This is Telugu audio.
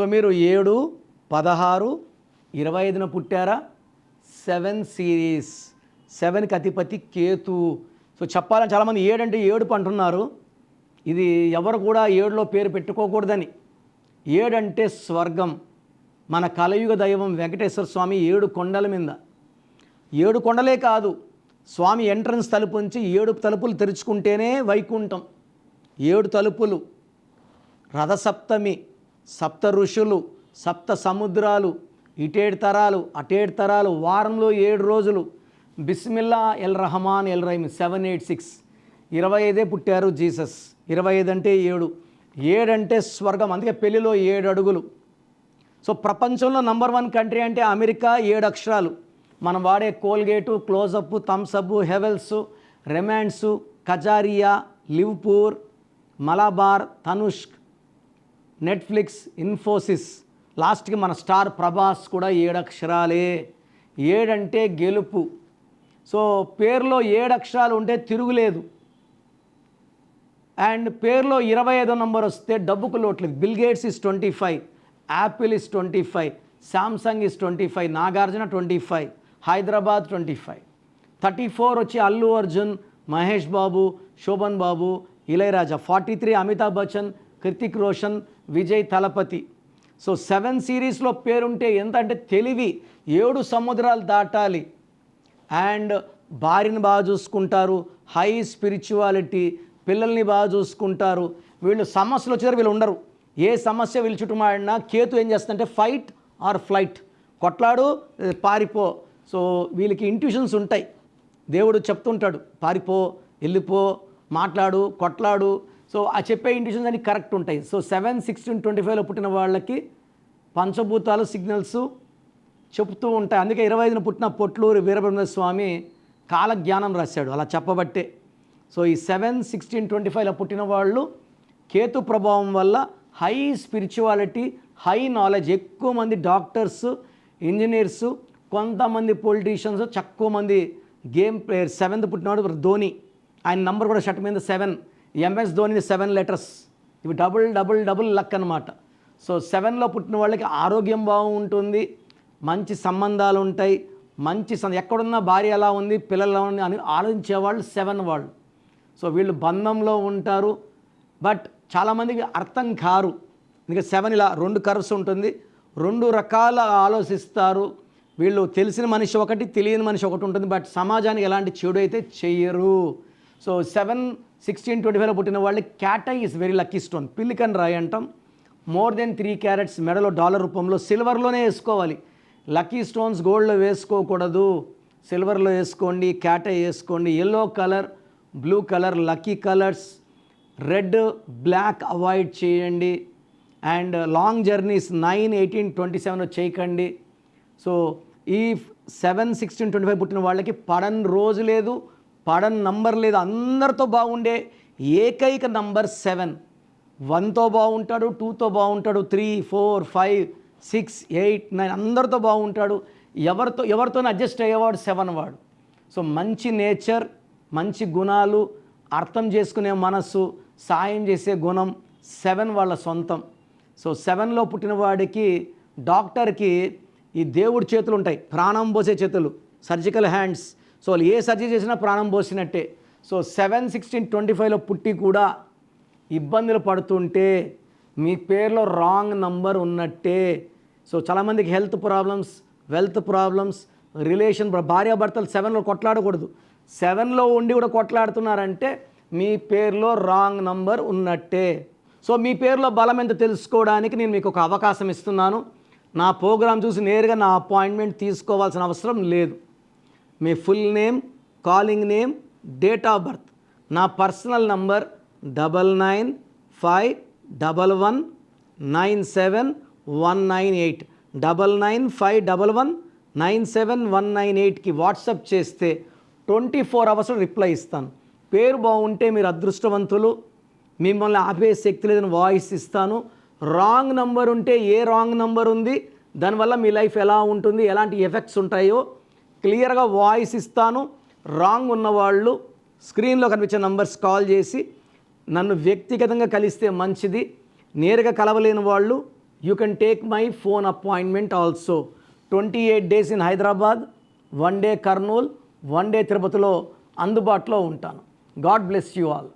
సో మీరు ఏడు పదహారు ఇరవై ఐదున పుట్టారా? Seven series. సెవెన్కి అధిపతి కేతు. సో చెప్పాలని చాలామంది ఏడు పంటున్నారు ఏడుపు అంటున్నారు. ఇది ఎవరు కూడా ఏడులో పేరు పెట్టుకోకూడదని. ఏడంటే స్వర్గం. మన కలయుగ దైవం వెంకటేశ్వర స్వామి ఏడు కొండల మీద. ఏడు కొండలే కాదు స్వామి ఎంట్రన్స్ తలుపు నుంచి ఏడు తలుపులు తెరుచుకుంటేనే వైకుంఠం. ఏడు తలుపులు. రథసప్తమి. సప్త ఋషులు సప్త సముద్రాలు ఇటేడు తరాలు అటేడు తరాలు వారంలో ఏడు రోజులు. బిస్మిల్లా ఎల్ రహమాన్ ఎల్ రహీమ్ సెవెన్ ఎయిట్ సిక్స్. ఇరవై ఐదే పుట్టారు జీసస్. ఇరవై ఐదు అంటే ఏడు. ఏడంటే స్వర్గం అందుకే పెళ్ళిలో ఏడు అడుగులు. సో ప్రపంచంలో నంబర్ వన్ కంట్రీ అంటే అమెరికా ఏడు అక్షరాలు. మనం వాడే Colgate Closeup Thums Up Havells Raymonds Kajaria Livpure Malabar Tanishq Netflix Infosys లాస్ట్కి మన స్టార్ ప్రభాస్ కూడా ఏడు అక్షరాలే ఏడంటే గెలుపు. సో పేరులో ఏడు అక్షరాలు ఉంటే తిరుగులేదు. అండ్ పేరులో ఇరవై ఐదో నంబర్ వస్తే డబ్బుకు లోట్లేదు. Bill Gates is twenty five Apple is twenty five Samsung is twenty five Nagarjuna twenty five Hyderabad twenty five thirty four వచ్చి Allu Arjun Mahesh Babu Sobhan Babu Ilaiyaraaja. Forty three Amitabh Bachchan Hrithik Roshan Vijay Thalapathy. So seven సిరీస్లో పేరుంటే ఎంత అంటే తెలివి ఏడు సముద్రాలు దాటాలి. అండ్ భార్యని బాగా చూసుకుంటారు హై స్పిరిచువాలిటీ పిల్లల్ని బాగా చూసుకుంటారు. వీళ్ళు సమస్యలు వచ్చారు వీళ్ళు ఉండరు. ఏ సమస్య వీళ్ళు చుట్టుమాడినా కేతు ఏం చేస్తుందంటే ఫైట్ ఆర్ ఫ్లైట్ కొట్లాడు పారిపో. సో వీళ్ళకి ఇంట్యూషన్స్ ఉంటాయి. దేవుడు చెప్తుంటాడు పారిపో వెళ్ళిపో మాట్లాడు కొట్లాడు సో ఆ చెప్పే ఇండిషన్స్ అన్ని కరెక్ట్ ఉంటాయి. సో సెవెన్ సిక్స్టీన్ ట్వంటీ ఫైవ్లో పుట్టిన వాళ్ళకి పంచభూతాలు సిగ్నల్స్ చెప్తూ ఉంటాయి. అందుకే ఇరవై ఐదున పుట్టిన పొట్లూరు వీరబ్రహ్మ స్వామి కాలజ్ఞానం రాశాడు. అలా చెప్పబట్టే. సో ఈ సెవెన్ సిక్స్టీన్ ట్వంటీ ఫైవ్లో పుట్టిన వాళ్ళు కేతు ప్రభావం వల్ల హై స్పిరిచువాలిటీ హై నాలెడ్జ్ ఎక్కువ మంది డాక్టర్స్ ఇంజనీర్స్ కొంతమంది పొలిటీషియన్స్ తక్కువ మంది గేమ్ ప్లేయర్ సెవెంత్ పుట్టినవాడు ధోని. ఆయన నంబర్ కూడా షర్ట్ మీద seven MS Dhoni seven letters ఇవి డబుల్ డబుల్ డబుల్ లక్ అనమాట సో సెవెన్లో పుట్టిన వాళ్ళకి ఆరోగ్యం బాగుంటుంది మంచి సంబంధాలు ఉంటాయి మంచి సం ఎక్కడున్న భార్య ఎలా ఉంది పిల్లలు ఎలా ఉంది అని ఆలోచించే వాళ్ళు సెవెన్ వాళ్ళు. సో వీళ్ళు బంధంలో ఉంటారు. బట్ చాలామందికి అర్థం కారు. ఇంకా సెవెన్ ఇలా రెండు కర్వ్స్ ఉంటుంది. రెండు రకాల ఆలోచిస్తారు. వీళ్ళు తెలిసిన మనిషి ఒకటి తెలియని మనిషి ఒకటి ఉంటుంది. బట్ సమాజానికి ఎలాంటి చెడు అయితే చెయ్యరు. సో సెవెన్ సిక్స్టీన్ ట్వంటీ ఫైవ్లో పుట్టిన వాళ్ళకి cat's eye is very lucky stone పిల్లికన్ రాయి అంటాం. మోర్ దెన్ త్రీ క్యారెట్స్ మెడలో డాలర్ రూపంలో సిల్వర్లోనే వేసుకోవాలి. లక్కీ స్టోన్స్ గోల్డ్లో వేసుకోకూడదు. సిల్వర్లో వేసుకోండి క్యాటై వేసుకోండి. Yellow colour blue colour lucky colours red black avoid చేయండి. And long journeys nine eighteen twenty seven చేయకండి. సో ఈ సెవెన్ సిక్స్టీన్ ట్వంటీ ఫైవ్ పుట్టిన వాళ్ళకి పడని రోజు లేదు. పడన్ నంబర్ లేదు అందరితో బాగుండే ఏకైక నంబర్ సెవెన్. వన్తో బాగుంటాడు టూతో బాగుంటాడు three four five six eight nine అందరితో బాగుంటాడు. ఎవరితో ఎవరితో అడ్జస్ట్ అయ్యేవాడు సెవెన్ వాడు. సో మంచి నేచర్ మంచి గుణాలు అర్థం చేసుకునే మనస్సు సాయం చేసే గుణం సెవెన్ వాళ్ళ సొంతం. సో సెవెన్లో పుట్టిన వాడికి డాక్టర్కి ఈ దేవుడి చేతులు ఉంటాయి ప్రాణం పోసే చేతులు సర్జికల్ హ్యాండ్స్ సో వాళ్ళు ఏ సర్జరీ చేసినా ప్రాణం పోసినట్టే. సో సెవెన్ సిక్స్టీన్ ట్వంటీ ఫైవ్లో పుట్టి కూడా ఇబ్బందులు పడుతుంటే మీ పేరులో రాంగ్ నంబర్ ఉన్నట్టే. సో చాలామందికి health problems wealth problems relation భార్యాభర్తలు సెవెన్లో కొట్లాడకూడదు. సెవెన్లో ఉండి కూడా కొట్లాడుతున్నారంటే మీ పేరులో రాంగ్ నంబర్ ఉన్నట్టే. సో మీ పేరులో బలం ఎంత తెలుసుకోవడానికి నేను మీకు ఒక అవకాశం ఇస్తున్నాను. నా ప్రోగ్రాం చూసి నేరుగా నా అపాయింట్మెంట్ తీసుకోవాల్సిన అవసరం లేదు. మీ full name calling name date of birth. నా personal number double nine five double one nine seven one nine eight. Double nine five double one nine seven one nine ఎయిట్కి వాట్సప్ చేస్తే ట్వంటీ ఫోర్ అవర్స్లో రిప్లై ఇస్తాను. పేరు బాగుంటే మీరు అదృష్టవంతులు. మిమ్మల్ని ఆపే శక్తి లేదని వాయిస్ ఇస్తాను. రాంగ్ నంబర్ ఉంటే ఏ రాంగ్ నంబర్ ఉంది? దానివల్ల మీ లైఫ్ ఎలా ఉంటుంది? ఎలాంటి ఎఫెక్ట్స్ ఉంటాయో క్లియర్గా వాయిస్ ఇస్తాను. రాంగ్ ఉన్నవాళ్ళు స్క్రీన్లో కనిపించే నంబర్స్ కాల్ చేసి నన్ను వ్యక్తిగతంగా కలిస్తే మంచిది. నేరుగా కలవలేని వాళ్ళు you can take my phone appointment also twenty eight days in Hyderabad one day Kurnool one day తిరుపతిలో అందుబాటులో ఉంటాను. God bless you all